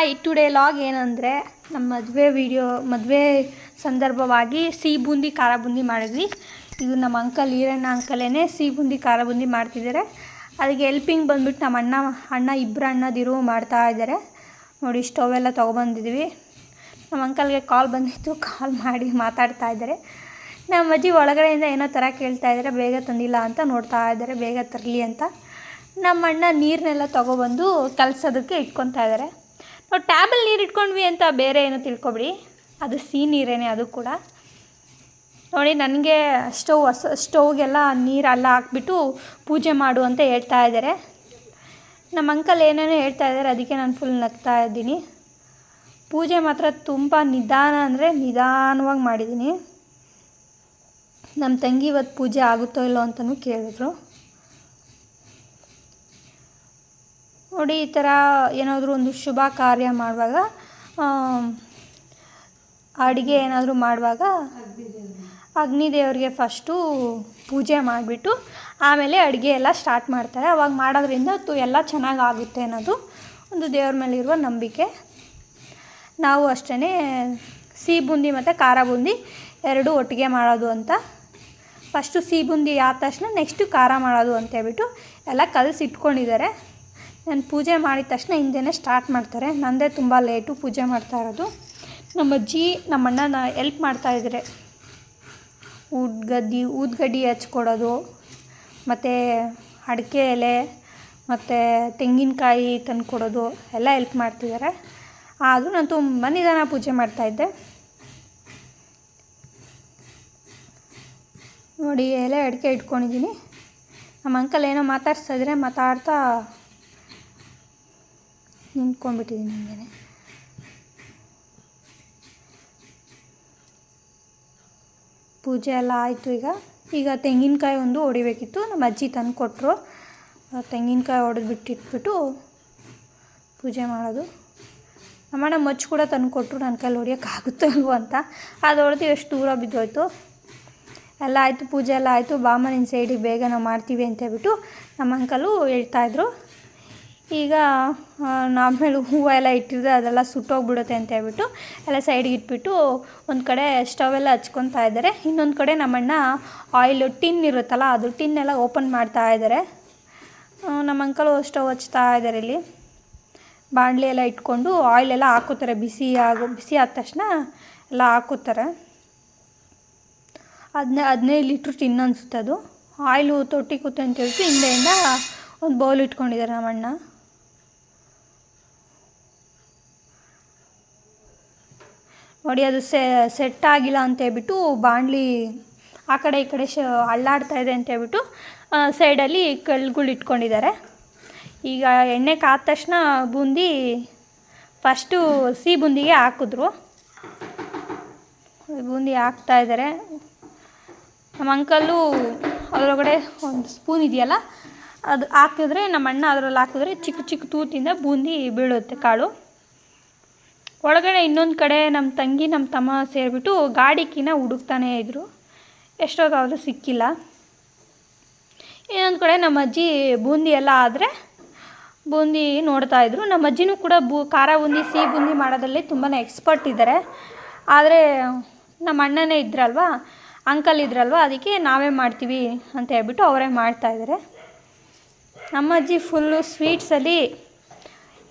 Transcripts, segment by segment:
Hi today log ಏನಂದರೆ ನಮ್ಮ ಮದುವೆ ವಿಡಿಯೋ ಮದುವೆ ಸಂದರ್ಭವಾಗಿ ಸಿಹಿ ಬೂಂದಿ, ಖಾರ ಬೂಂದಿ ಮಾಡಿದ್ವಿ. ಇದು ನಮ್ಮ ಅಂಕಲ್ ಈರಣ್ಣ ಅಂಕಲೇನೆ ಸಿಹಿ ಬೂಂದಿ, ಖಾರ ಬೂಂದಿ ಮಾಡ್ತಿದ್ದಾರೆ. ಅದಕ್ಕೆ ಎಲ್ಪಿಂಗ್ ಬಂದ್ಬಿಟ್ಟು ನಮ್ಮ ಅಣ್ಣ ಅಣ್ಣ ಇಬ್ಬರು ಅಣ್ಣದಿರು ಮಾಡ್ತಾ ಇದ್ದಾರೆ. ನೋಡಿ ಸ್ಟೋವೆಲ್ಲ ತೊಗೊಬಂದಿದ್ವಿ ನಮ್ಮ ಅಂಕಲ್ಗೆ ಕಾಲ್ ಬಂದಿತ್ತು ಕಾಲ್ ಮಾಡಿ ಮಾತಾಡ್ತಾ ಇದ್ದಾರೆ. ನಮ್ಮ ಅಜ್ಜಿ ಒಳಗಡೆಯಿಂದ ಏನೋ ಥರ ಕೇಳ್ತಾ ಇದ್ದಾರೆ, ಬೇಗ ತಂದಿಲ್ಲ ಅಂತ ನೋಡ್ತಾ ಇದ್ದಾರೆ, ಬೇಗ ತರಲಿ ಅಂತ. ನಮ್ಮ ಅಣ್ಣ ನೀರನ್ನೆಲ್ಲ ತೊಗೊಬಂದು ಕಲಸೋದಕ್ಕೆ ಇಟ್ಕೊತಾ ಇದ್ದಾರೆ. ನಾವು ಟ್ಯಾಬಲ್ಲಿ ನೀರು ಇಟ್ಕೊಂಡ್ವಿ ಅಂತ ಬೇರೆ ಏನೋ ತಿಳ್ಕೊಬಿಡಿ. ಅದು ಸಿಹಿ ನೀರೇನೆ, ಅದು ಕೂಡ. ನೋಡಿ, ನನಗೆ ಸ್ಟವ್ ಹೊಸ, ಸ್ಟವ್ಗೆಲ್ಲ ನೀರೆಲ್ಲ ಹಾಕ್ಬಿಟ್ಟು ಪೂಜೆ ಮಾಡು ಅಂತ ಹೇಳ್ತಾ ಇದ್ದಾರೆ ನಮ್ಮ ಅಂಕಲ್ ಏನೇನೋ ಹೇಳ್ತಾ ಇದ್ದಾರೆ ಅದಕ್ಕೆ ನಾನು ಫುಲ್ ನಗ್ತಾ ಇದ್ದೀನಿ. ಪೂಜೆ ಮಾತ್ರ ತುಂಬ ನಿಧಾನ ಅಂದರೆ ನಿಧಾನವಾಗಿ ಮಾಡಿದ್ದೀನಿ. ನಮ್ಮ ತಂಗಿ ಇವತ್ತು ಪೂಜೆ ಆಗುತ್ತೋ ಇಲ್ಲೋ ಅಂತಲೂ ಕೇಳಿದ್ರು. ನೋಡಿ, ಈ ಥರ ಏನಾದರೂ ಒಂದು ಶುಭ ಕಾರ್ಯ ಮಾಡುವಾಗ ಅಡುಗೆ ಏನಾದರೂ ಮಾಡುವಾಗ ಅಗ್ನಿದೇವರಿಗೆ ಫಸ್ಟು ಪೂಜೆ ಮಾಡಿಬಿಟ್ಟು ಆಮೇಲೆ ಅಡುಗೆ ಎಲ್ಲ ಸ್ಟಾರ್ಟ್ ಮಾಡ್ತಾರೆ. ಅವಾಗ ಮಾಡೋದ್ರಿಂದ ತು ಎಲ್ಲ ಚೆನ್ನಾಗಿ ಆಗುತ್ತೆ ಅನ್ನೋದು ಒಂದು ದೇವ್ರ ಮೇಲಿರುವ ನಂಬಿಕೆ. ನಾವು ಅಷ್ಟೇ ಸಿಹಿ ಬೂಂದಿ ಮತ್ತು ಖಾರ ಬೂಂದಿ ಎರಡೂ ಒಟ್ಟಿಗೆ ಮಾಡೋದು ಅಂತ. ಫಸ್ಟು ಸಿಹಿ ಬೂಂದಿ ಆದ ತಕ್ಷಣ ನೆಕ್ಸ್ಟು ಖಾರ ಮಾಡೋದು ಅಂತ ಹೇಳ್ಬಿಟ್ಟು ಎಲ್ಲ ಕಲಸಿ ಇಟ್ಕೊಂಡಿದ್ದಾರೆ ನಾನು ಪೂಜೆ ಮಾಡಿದ ತಕ್ಷಣ ಹಿಂದೆನೇ ಸ್ಟಾರ್ಟ್ ಮಾಡ್ತಾರೆ. ನನ್ನದೇ ತುಂಬ ಲೇಟು ಪೂಜೆ ಮಾಡ್ತಾ ಇರೋದು. ನಮ್ಮ ಅಜ್ಜಿ ನಮ್ಮ ಅಣ್ಣನ ಎಲ್ಪ್ ಮಾಡ್ತಾಯಿದ್ದಾರೆ ಊದ್ಗಡ್ಡಿ ಊದ್ಗಡ್ಡಿ ಹಚ್ಕೊಡೋದು, ಮತ್ತು ಅಡಿಕೆ ಎಲೆ, ಮತ್ತು ತೆಂಗಿನಕಾಯಿ ತಂದು ಕೊಡೋದು ಎಲ್ಲ ಎಲ್ಪ್ ಮಾಡ್ತಿದ್ದಾರೆ ಆದರೂ ನಾನು ತುಂಬ ನಿಧಾನ ಪೂಜೆ ಮಾಡ್ತಾಯಿದ್ದೆ ನೋಡಿ, ಎಲೆ ಅಡಿಕೆ ಇಟ್ಕೊಂಡಿದ್ದೀನಿ ನಮ್ಮ ಅಂಕಲ್ ಏನೋ ಮಾತಾಡ್ಸಿದ್ರೆ ಮಾತಾಡ್ತಾ ನಿಂತ್ಕೊಂಡ್ಬಿಟ್ಟಿದ್ದೀನಿ ಹಂಗೆ ಪೂಜೆ ಎಲ್ಲ ಆಯಿತು ಈಗ. ಈಗ ತೆಂಗಿನಕಾಯಿ ಒಂದು ಹೊಡಿಬೇಕಿತ್ತು. ನಮ್ಮ ಅಜ್ಜಿ ತಂದು ಕೊಟ್ಟರು ತೆಂಗಿನಕಾಯಿ ಹೊಡೆದ್ಬಿಟ್ಟಿಟ್ಬಿಟ್ಟು ಪೂಜೆ ಮಾಡೋದು. ನಮ್ಮಣ್ಣ ಮಚ್ಚು ಕೂಡ ತಂದು ಕೊಟ್ಟರು ನನ್ನ ಕೈಲಿ ಹೊಡಿಯೋಕ್ಕಾಗುತ್ತೋ ಇಲ್ವೋ ಅಂತ. ಅದು ಹೊಡೆದು ಎಷ್ಟು ದೂರ ಬಿದ್ದೋಯ್ತು. ಎಲ್ಲ ಆಯಿತು, ಪೂಜೆ ಎಲ್ಲ ಆಯಿತು. ಬಾಮ ನಿನ್ನ ಸೈಡಿಗೆ ಬೇಗ ನಾವು ಮಾಡ್ತೀವಿ ಅಂತ ಹೇಳ್ಬಿಟ್ಟು ನಮ್ಮ ಅಂಕಲು ಹೇಳ್ತಾಯಿದ್ರು ಈಗ ಆಮೇಲೆ ಹೂವು ಎಲ್ಲ ಇಟ್ಟಿದ್ರೆ ಅದೆಲ್ಲ ಸುಟ್ಟೋಗ್ಬಿಡುತ್ತೆ ಅಂತ ಹೇಳ್ಬಿಟ್ಟು ಎಲ್ಲ ಸೈಡಿಗೆ ಇಟ್ಬಿಟ್ಟು ಒಂದು ಕಡೆ ಸ್ಟವೆಲ್ಲ ಹಚ್ಕೊತಾ ಇದ್ದಾರೆ. ಇನ್ನೊಂದು ಕಡೆ ನಮ್ಮಣ್ಣ ಆಯಿಲ್ ಟಿನ್ ಇರುತ್ತಲ್ಲ, ಅದು ಟಿನ್ನೆಲ್ಲ ಓಪನ್ ಮಾಡ್ತಾ ಇದ್ದಾರೆ. ನಮ್ಮ ಅಂಕಲು ಸ್ಟವ್ ಹಚ್ತಾ ಇದ್ದಾರೆ ಇಲ್ಲಿ. ಬಾಣಲಿ ಎಲ್ಲ ಇಟ್ಕೊಂಡು ಆಯಿಲ್ ಎಲ್ಲ ಹಾಕೋತಾರೆ, ಬಿಸಿ ಆಗೋ, ಬಿಸಿ ಆದ ತಕ್ಷಣ ಎಲ್ಲ ಹಾಕೋತಾರೆ. ಅದನ್ನ ಹದಿನೈದು ಲೀಟ್ರ್ ಟಿನ್ ಅನಿಸುತ್ತೆ ಅದು. ಆಯಿಲು ತೊಟ್ಟಿ ಕೂತೆ ಅಂತ ಹೇಳ್ಬಿಟ್ಟು ಹಿಂದೆಯಿಂದ ಒಂದು ಬೌಲ್ ಇಟ್ಕೊಂಡಿದ್ದಾರೆ ನಮ್ಮಣ್ಣ. ನೋಡಿ, ಅದು ಸೆಟ್ ಆಗಿಲ್ಲ ಅಂತ ಹೇಳ್ಬಿಟ್ಟು ಬಾಣಲಿ ಆ ಕಡೆ ಈ ಕಡೆ ಶ ಅಳ್ಳಾಡ್ತಾ ಇದೆ ಅಂತ ಹೇಳ್ಬಿಟ್ಟು ಸೈಡಲ್ಲಿ ಕಲ್ಲುಗಳು ಇಟ್ಕೊಂಡಿದ್ದಾರೆ. ಈಗ ಎಣ್ಣೆ ಕಾದ ತಕ್ಷಣ ಬೂಂದಿ ಫಸ್ಟು ಸಿಹಿ ಬೂಂದಿಗೆ ಹಾಕಿದ್ರು. ಬೂಂದಿ ಹಾಕ್ತಾ ಇದ್ದಾರೆ. ನಮ್ಮ ಅಂಕಲ್ಲು ಅದರೊಳಗಡೆ ಒಂದು ಸ್ಪೂನ್ ಇದೆಯಲ್ಲ, ಅದು ಹಾಕಿದ್ರೆ ನಮ್ಮ ಅಣ್ಣ ಅದರಲ್ಲಿ ಹಾಕಿದ್ರೆ ಚಿಕ್ಕ ಚಿಕ್ಕ ತೂತಿಂದ ಬೂಂದಿ ಬೀಳುತ್ತೆ ಕಾಳು. ಒಳಗಡೆ ಇನ್ನೊಂದು ಕಡೆ ನಮ್ಮ ತಂಗಿ ನಮ್ಮ ತಮ್ಮ ಸೇರಿಬಿಟ್ಟು ಗಾಡಿಕಿನ ಹುಡುಕ್ತಾನೇ ಇದ್ದರು ಎಷ್ಟೊತ್ತಾದರೂ ಸಿಕ್ಕಿಲ್ಲ. ಇನ್ನೊಂದು ಕಡೆ ನಮ್ಮ ಅಜ್ಜಿ ಬೂಂದಿ ಎಲ್ಲ ಆದರೆ ಬೂಂದಿ ಇದ್ದರು ನಮ್ಮ ಅಜ್ಜಿನೂ ಕೂಡ ಬೂ, ಖಾರ ಬೂಂದಿ, ಸಿಹಿ ಬೂಂದಿ ಮಾಡೋದ್ರಲ್ಲಿ ತುಂಬಾ ಎಕ್ಸ್ಪರ್ಟ್ ಇದ್ದಾರೆ ಆದರೆ ನಮ್ಮ ಅಣ್ಣನೇ ಇದ್ರಲ್ವ, ಅಂಕಲ್ ಇದ್ರಲ್ವ, ಅದಕ್ಕೆ ನಾವೇ ಮಾಡ್ತೀವಿ ಅಂತ ಹೇಳ್ಬಿಟ್ಟು ಅವರೇ ಮಾಡ್ತಾಯಿದ್ದಾರೆ ನಮ್ಮ ಅಜ್ಜಿ ಫುಲ್ಲು ಸ್ವೀಟ್ಸಲ್ಲಿ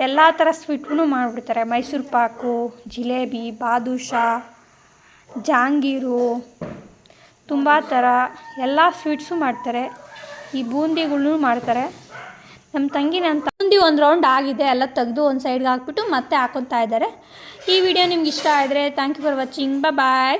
ಎಲ್ಲ ಥರ ಸ್ವೀಟ್ಗೂ ಮಾಡಿಬಿಡ್ತಾರೆ. ಮೈಸೂರು ಪಾಕು, ಜಿಲೇಬಿ, ಬಾದುಷಾ, ಜಾಂಗೀರು, ತುಂಬ ಥರ ಎಲ್ಲ ಸ್ವೀಟ್ಸು ಮಾಡ್ತಾರೆ. ಈ ಬೂಂದಿಗಳ್ನೂ ಮಾಡ್ತಾರೆ. ನಮ್ಮ ತಂಗಿ ನನ್ನ ಬೂಂದಿ ಒಂದು ರೌಂಡ್ ಆಗಿದೆ. ಎಲ್ಲ ತೆಗೆದು ಒಂದು ಸೈಡ್ಗೆ ಹಾಕ್ಬಿಟ್ಟು ಮತ್ತೆ ಹಾಕೊತಾ ಇದ್ದಾರೆ ಈ ವಿಡಿಯೋ ನಿಮ್ಗೆ ಇಷ್ಟ ಆದರೆ thank you for watching bye